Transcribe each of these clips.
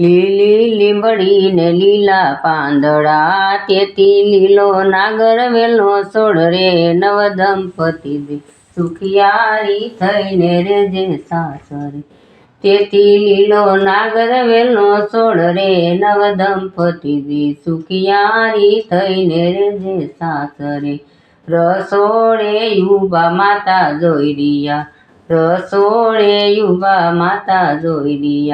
લીલી લીંબડી ને લીલા પાંદડા, તેથી લીલો નાગર વેલો છોડ રે, નવ દંપતી સુખિયારી થઈને રેજે સાસરે. તેથી લીલો નાગર વેલો છોડ રે, નવ દંપતી સુખિયારી થઈને રેજે સાસરે. રસોડે યુવા માતા જોઈ રહ્યા. રસોડે યુવા માતા જોઈ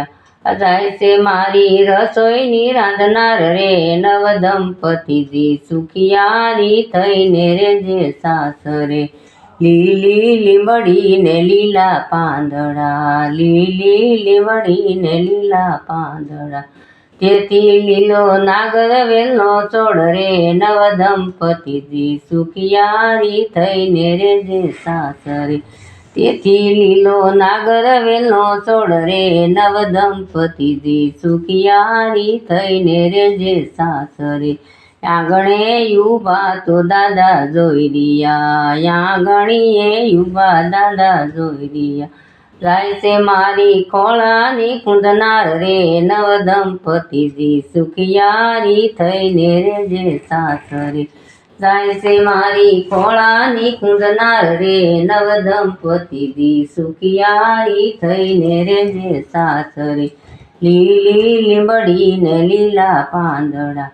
જાય છે મારી રસોઈની રાંધનાર રે. નવ દંપતીજી સુખિયારી થઈને રેજે સાસરે. લીલી લીમડી ને લીલા પાંદડા. લીલી લીમડીને લીલા પાંદડા. તેથી લીલો નાગર વેલનો ચોડ રે. નવ દંપતીજી સુખિયારી થઈને રેજે સાસરે. તેથી લીલો નાગર વેલો છોડ રે નવ દંપતીજી સુખિયારી થઈને રેજે સાસરે આંગણે યુવા તો દાદા જોઈ રહ્યા. આંગણીએ યુવા દાદા જોઈ રહ્યા. જાય છે મારી ખોળાની કુંદનાર રે નવ દંપતીજી સુખિયારી થઈને રેજે સાસરે જાય મારી ખોળાની કુંદનાર રે. નવ દંપતીજી સુખિયારી થઈને રેજે સાસરે લીલી લીંબડી ને લીલા પાંદડા.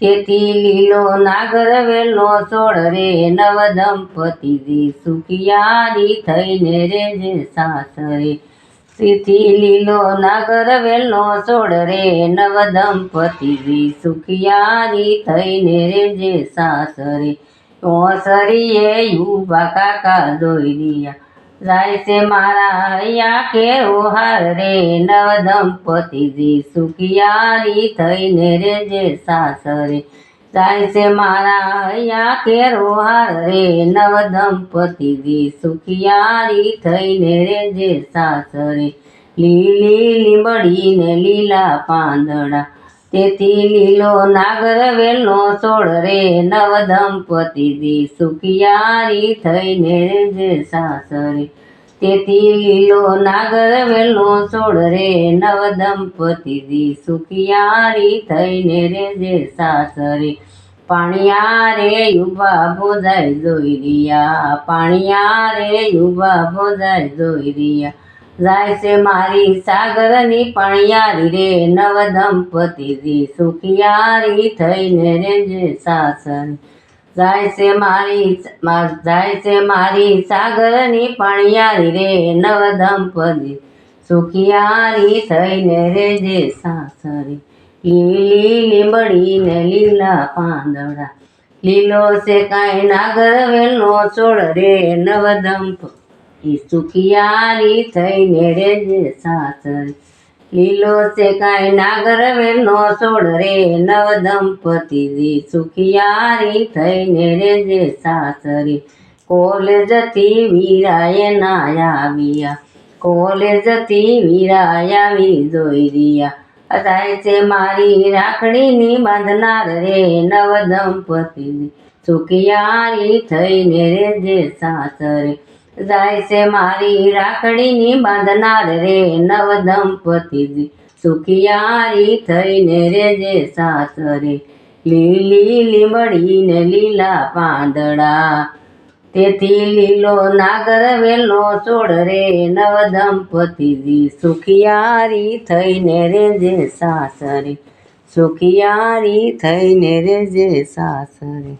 તેથી લીલો નાગર વેલો છોડ રે. નવ દંપતીજી સુખિયારી થઈને રેજે સાસરે તેથી લીલો નાગર વેલો છોડ રે નવ દંપતીજી સુખિયારી થઈને રેજે સાસરે ઓસરીએ યુવા કાકા દોઈ રહ્યા જાય છે મારા હૈયા કે ઓહાર રે નવ દંપતીજી સુખિયારી થઈને રેજે સાસરે જાય છે મારા હૈયા કેરો હાર રે, નવ દંપતીજી સુખિયારી થઈને રેજે સાસરે. લીલી લીંબડી ને લીલા પાંદડા, તેથી લીલો નાગર વેલો છોડ રે. નવ દંપતીજી સુખિયારી થઈને રેજે સાસરે. તેથી લીલો નાગર વેલો છોડ રે નવ દંપતીજી સુખિયારી થઈને રેજે સાસરે. પાણિયા રે યુવા ભોજાય જોઈ રહ્યા, પાણિયા રે યુવા ભોજાય જોઈ રહ્યા. જાય છે મારી સાગરની પણિયારી રે નવ દંપતીજી સુખિયારી થઈને રેજે સાસર. જાય છે મારી મા- જાય છે મારી સાગરની પણિયારી રે નવ દંપતી સુખિયારી થઈને રેજે સાસરે લીલી લીંબડી ને લીલા પાંદડા લીલો છે કાંઈ નાગર વેલો છોડ રે નવ દંપ ઈ સુખિયારી થઈને રેજે સાસરે લીલો છે કાંઈ નાગર વેલો છોડ રે, નવ દંપતીજી સુખિયારી થઈને રેજે સાસરી. કોલેજથી વીરાએ ના આવ્યા કોલેજથી વીરાય આવી જોઈ રહ્યા જાય છે મારી રાખડીની બાંધનાર રે, નવ દંપતીજી સુખિયારી થઈને રેજે સાસરે. જાય છે મારી રાખડીની બાંધનાર રે નવ દંપતી સુખિયારી થઈને રેજે સાસરે લીલી લીમડીને લીલા પાંદડા. તેથી લીલો નાગર વેલો છોડ રે નવ દંપતીજી. સુખિયારી થઈને રેજે સાસરે સુખિયારી થઈને રેજે સાસરે